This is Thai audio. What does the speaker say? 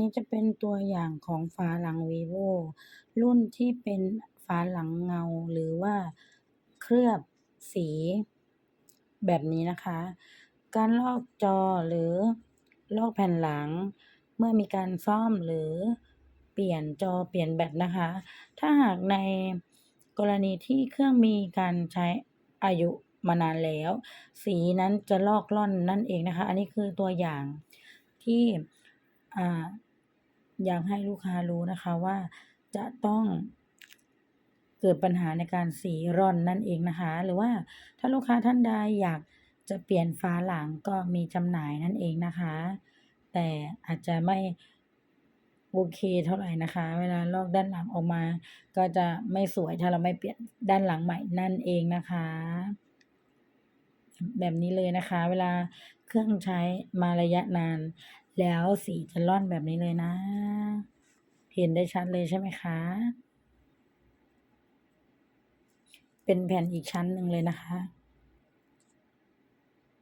นี้จะเป็นตัวอย่างของฝาหลัง vivo รุ่นที่เป็นฝาหลังเงาหรือว่าเคลือบสีแบบนี้นะคะ การลอกจอหรือลอกแผ่นหลัง เมื่อมีการซ่อมหรือเปลี่ยนจอเปลี่ยนแบตนะคะ ถ้าหากในกรณีที่เครื่องมีการใช้อายุมานานแล้ว สีนั้นจะลอกล่อนนั่นเองนะคะ อันนี้คือตัวอย่างที่อ่า อยากให้ลูกค้ารู้นะคะว่าจะต้องเกิดปัญหาในการสีร่อนนั่นเองนะคะ หรือว่าถ้าลูกค้าท่านใดอยากจะเปลี่ยนฝาหลังก็มีจำหน่ายนั่นเองนะคะ แต่อาจจะไม่โอเคเท่าไหร่นะคะ เวลาลอกด้านหลังออกมา ก็จะไม่สวยถ้าเราไม่เปลี่ยนด้านหลังใหม่นั่นเองนะคะ แบบนี้เลยนะคะ เวลาเครื่องใช้มาระยะนาน แล้วสีจะร่อนแบบนี้เลยนะ เห็นได้ชัดเลยใช่ไหมคะ เป็นแผ่นอีกชั้นหนึ่งเลยนะคะ